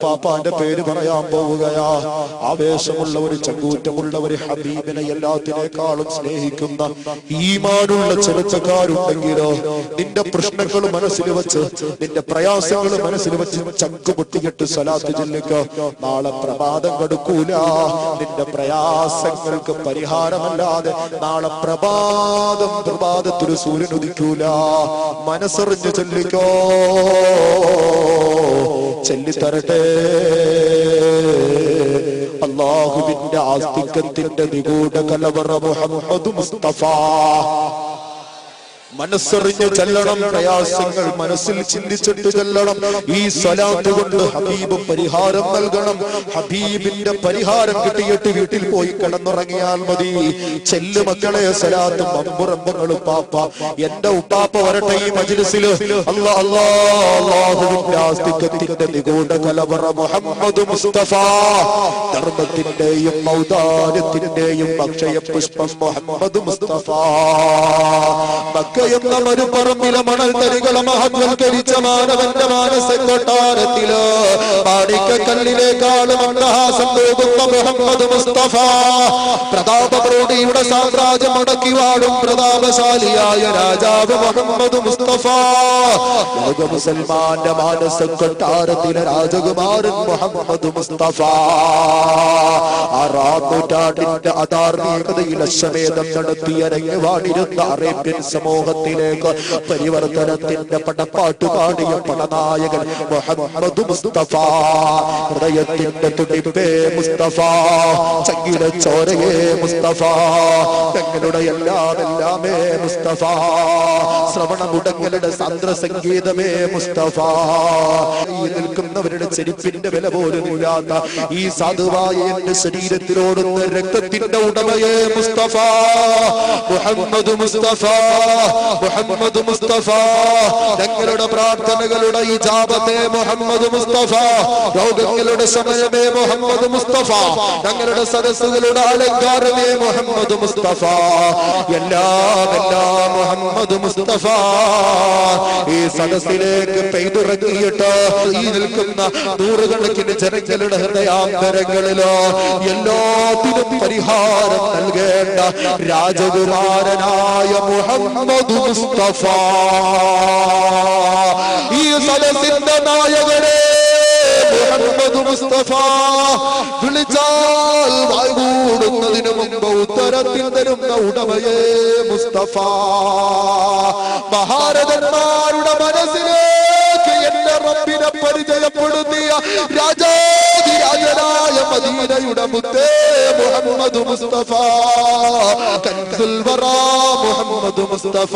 ഉപ്പാപ്പാന്റെ പേര് പറയാൻ പോവുകയാ. ആവേശമുള്ള ഒരു ചങ്കൂറ്റമുള്ള ഒരു ഹബീബിനെ എല്ലാത്തിനേക്കാളും സ്നേഹിക്കുന്ന ഈമാനുള്ള ചെറുപ്പക്കാരുണ്ടെങ്കിലോ നിന്റെ പ്രശ്നങ്ങൾ മനസ്സിൽ വെച്ച് നിന്റെ പ്രയാസങ്ങൾ മനസ്സിൽ വെച്ച് ചങ്ക് പൊട്ടിയിട്ട് സലാത്ത് ചെല്ലുക. നാളെ പ്രഭാതം കടുക്കൂല. നിന്റെ പ്രയാസങ്ങൾക്ക് പരിഹാരമല്ലാതെ നാളെ പ്രഭാതം പ്രഭാതത്തിൽ സൂര്യൻ ഉദിക്കൂല മനസ്സറിഞ്ഞ് ചെല്ലിക്കോ. ചെല്ലിത്തരട്ടെ. അള്ളാഹുവിന്റെ ആസ്തികത്തിന്റെ നിഗൂഢ കലവറ മുഹമ്മദ് മുസ്തഫ. മനസ്സറിഞ്ഞ് ചെല്ലണം പ്രയാസങ്ങൾ മനസ്സിൽ ചിന്തിച്ചിട്ട് ചെല്ലണം. ഈ സ്വലാത്ത് കൊണ്ട് ഹബീബ് പരിഹാരം നൽകണം. ഹബീബിന്റെ പരിഹാരം കിട്ടിയിട്ട് വീട്ടിൽ പോയി കിടന്നുറങ്ങിയാൽ മതി. ചെല്ലു മക്കളെ സ്വലാത്ത് മമ്പുറമ്പങ്ങൾ ഉപ്പാപ്പ എന്റെ ഉപ്പാപ്പ വരട്ടെ ഈ മജ്ലിസിൽ. അള്ളാഹുവിന്റെ നിഗൂഢ കലവറ മുഹമ്മദ് മുസ്തഫ. ധർമ്മത്തിന്റെയും ഔദാര്യത്തിന്റെയും അക്ഷയ പുഷ്പം മുഹമ്മദ് മുസ്തഫ. മക്ക എന്ന മരുപറമ്പിലെ മണൽ തരികളെ മഹത്വൽക്കരിച്ച മാനവന്റെ മാനസ കൊട്ടാരത്തിൽ മാണിക്കല്ലിലേക്കാളും മന്ദഹാസം പോകുന്ന മുഹമ്മദ് മുസ്തഫ. പ്രതാപപ്രോടിയുടെ സാമ്രാജ്യം അടക്കി വാടും പ്രതാപശാലിയായ രാജാവ് മുഹമ്മദ് മുസ്തഫ. ലോക മുസൽമാന്റെ മാനസ കൊട്ടാരത്തിലെ രാജകുമാരൻ മുഹമ്മദ് മുസ്തഫ. ആറാം നൂറ്റാണ്ടിന്റെ അധാർമികതയിൽ അശ്വമേധം നടത്തി അരങ്ങ് വാണിരുന്ന അറേബ്യൻ സമൂഹത്തിലേക്ക് പരിവർത്തനത്തിന്റെ പടപ്പാട്ട് പാടിയ പടനായകൻ മുഹമ്മദ് മുസ്തഫ. ഹൃദയത്തിന്റെ തുടിപ്പേ മുസ്തഫ. ചങ്കിട ചോരയേ മുസ്തഫ. ഞങ്ങളുടെ എല്ലാം എല്ലാമേ മുസ്തഫ. ശ്രവണ മുടങ്ങളുടെ സന്ദ്ര സംഗീതമേ മുസ്തഫ. ഈ നിൽക്കുന്നവരുടെ ചെരുപ്പിന്റെ വില പോലും ഇല്ലാത്ത ഈ സാധുവായ എന്റെ ശരീരത്തിലോടുന്ന രക്തത്തിന്റെ ഉടമയെ മുസ്തഫ. മുഹമ്മദ് മുസ്തഫ. മുഹമ്മദ് മുസ്തഫ. ഞങ്ങളുടെ പ്രാർത്ഥനകളുടെ ഈ ജാപത്തെ മുഹമ്മദ് മുസ്തഫ. രോഗങ്ങളുടെ സമയമേ മുഹമ്മദ് മുസ്തഫ. ഞങ്ങളുടെ സദസ്സുകളുടെ അലങ്കാരമേ മുഹമ്മദ് മുസ്തഫ. എല്ലാം എല്ലാം മുഹമ്മദ് മുസ്തഫ. ഈ സദസ്സിലേക്ക് പെയ്തിറങ്ങിയിട്ട് ഈ നിൽക്കുന്ന നൂറുകണക്കിന് ജനങ്ങളുടെ ഹൃദയാന്തരങ്ങളിലോ എല്ലാത്തിനും പരിഹാരം നൽകേണ്ട രാജകുമാരനായ മുഹമ്മദ് മുസ്തഫ. ഈ സദസ്സിന്റെ നായകനെ മുഹമ്മദ് മുസ്തഫ വിളിച്ചാൽ വായ്കൂടുന്നതിന് മുമ്പ് ഉത്തരത്തിൽ തരുന്ന ഉടമയെ മുസ്തഫ. മഹാരഥന്മാരുടെ റബ്ബിനെ പരിചയപ്പെടുത്തിയ രാജാതിരാജനായ മദീനയുടെ മുത്തേ മുഹമ്മദ് മുസ്തഫ. കൻസുൽ വറ മുഹമ്മദ് മുസ്തഫ.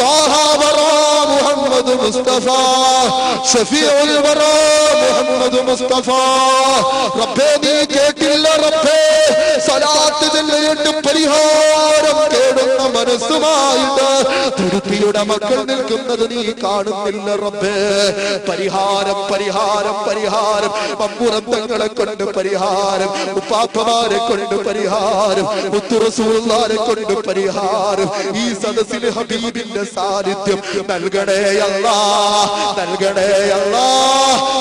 താഹ വറ മുഹമ്മദ് മുസ്തഫ. ഷഫീഉൽ വറ മുഹമ്മദ് മുസ്തഫ. റബ്ബേ നീ കേട്ടില്ല റബ്ബേ. സലാത്ത് ചെല്ലിയിട്ട് പരിഹാരം തേടുന്ന മനസ്സുമായിട്ട് തുരുത്തിയുടെ മക്കൾ നിൽക്കുന്നത് നീ കാണുന്നില്ല റബ്ബേ. പരിഹാരം പരിഹാരം പരിഹാരം. പമ്പുറത്തങ്ങളെ കൊണ്ട് പരിഹാരം ഉപ്പാപ്പമാരെ കൊണ്ട് പരിഹാരം. മുത്തുറസൂള്ളാരെ കൊണ്ട് പരിഹാരം. ഈ സദസ്സിൽ ഹബീബിന്റെ സാന്നിധ്യം. നൽകണേ അല്ലാ. നൽകണേ അല്ലാ.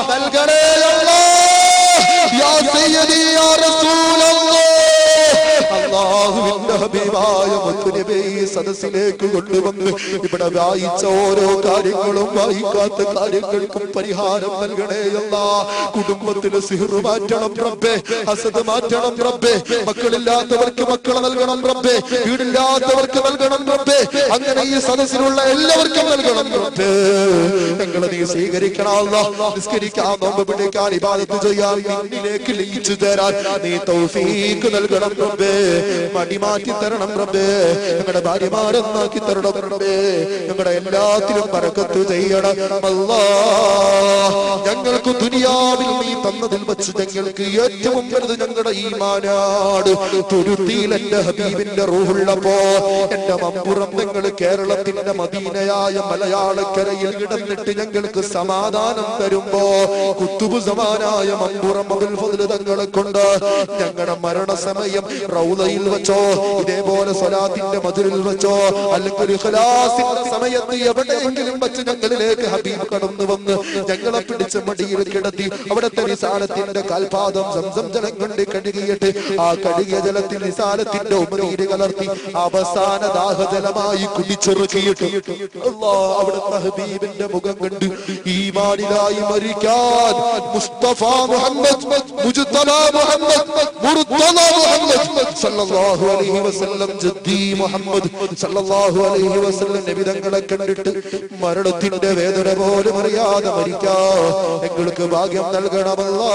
നൽകണേ അല്ലാ. യാ സയ്യിദി യാ റസൂലല്ലാഹ് മുത്തുനബി ഈ സദസ്സിലേക്ക് കൊണ്ടുവന്ന് ഇവിടെ വായിച്ച ഓരോ കാര്യങ്ങളും വായിക്കാത്ത കാര്യങ്ങൾക്കും പരിഹാരം നൽകണേയല്ല കുടുംബത്തിന് സിഹറ് മാറ്റണം റബ്ബേ അസത് മാറ്റണം റബ്ബേ മക്കളില്ലാത്തവർക്ക് മക്കളെ നൽകണം റബ്ബേ വീടില്ലാത്തവർക്ക് നൽകണം റബ്ബേ അങ്ങനെ ഈ സദസ്സിലുള്ള എല്ലാവർക്കും നൽകണം റബ്ബേ. ഞങ്ങളെ നീ സ്വീകരിക്കണം നിസ്കരിക്കാൻ നോമ്പ് പിടിക്കാൻ ഇബാദത്ത് ചെയ്യാൻ നിന്നിലേക്ക് ലയിച്ചു തരാൻ നീ തൗഫീക്ക് നൽകണം റബ്ബേ. മടി മാറ്റി തരണം റബ്ബേ. ഞങ്ങളുടെ ഭാര്യമാരെന്നാക്കി തരണം റബ്ബേ. ഞങ്ങളുടെ എല്ലാത്തിലും പരക്കത്ത് ചെയ്യണം. ഞങ്ങൾക്ക് ദുനിയാവിൽ നീ തന്നതിൽ വെച്ച് ഞങ്ങൾക്ക് ഏറ്റവും വലുത് ഞങ്ങളുടെ ഈ മാനാട് തുരുത്തിയിൽ എന്റെ ഹബീബിന്റെ റൂഹുള്ളപ്പോ എന്റെ മമ്പുറം നിങ്ങൾ കേരളത്തിന്റെ മദീനയായ മലയാളക്കരയിൽ കിടന്നിട്ട് ഞങ്ങൾക്ക് സമാധാനം തരുമ്പോ കുത്തുബു സമാനായ മമ്പുറം അബുൽ ഫദ്ൽ തങ്ങളെ കൊണ്ട് ഞങ്ങളുടെ മരണസമയം റൗലയിൽ വെച്ചോ ഇതേപോലെ സ്വലാത്തിന്റെ മധുരിൽ വെച്ചോ അല്ലെങ്കിൽ ഇഖ്ലാസിന്റെ സമയത്ത് എവിടെയെങ്കിലും വെച്ച് ഞങ്ങളിലേക്ക് ഹബീബ് കടന്നു വന്ന് ഞങ്ങളെ പിടിച്ച് മടിയിൽ കിടത്തി അവിടുത്തെ നിസാലത്തിന്റെ കാൽപാദം സംസം ജലം കൊണ്ട് കഴുകിയിട്ട് ആ കഴുകിയ ജലത്തിൽ നിസാലത്തിന്റെ ഉമനീര് കലർത്തി അവസാന ദാഹജലമായി കുടിച്ചെറുക്കിയിട്ട് അവിടുത്തെ ഹബീബിന്റെ മുഖം കണ്ട് ഈമാനിലായി മരിക്കാൻ മുസ്തഫ മുഹമ്മദ് മുഹമ്മദ് മുഹമ്മദ് സല്ലല്ലാഹു അലൈഹി വസല്ലം ജദ്ദി മുഹമ്മദ് സല്ലല്ലാഹു അലൈഹി വസല്ലം നബി തങ്ങളെ കണ്ടിട്ട് മരണത്തിന്റെ വേദന പോലും അറിയാതെ മരിക്കാ. എങ്ങൾക്ക് ഭാഗ്യം നൽകണമല്ലാ.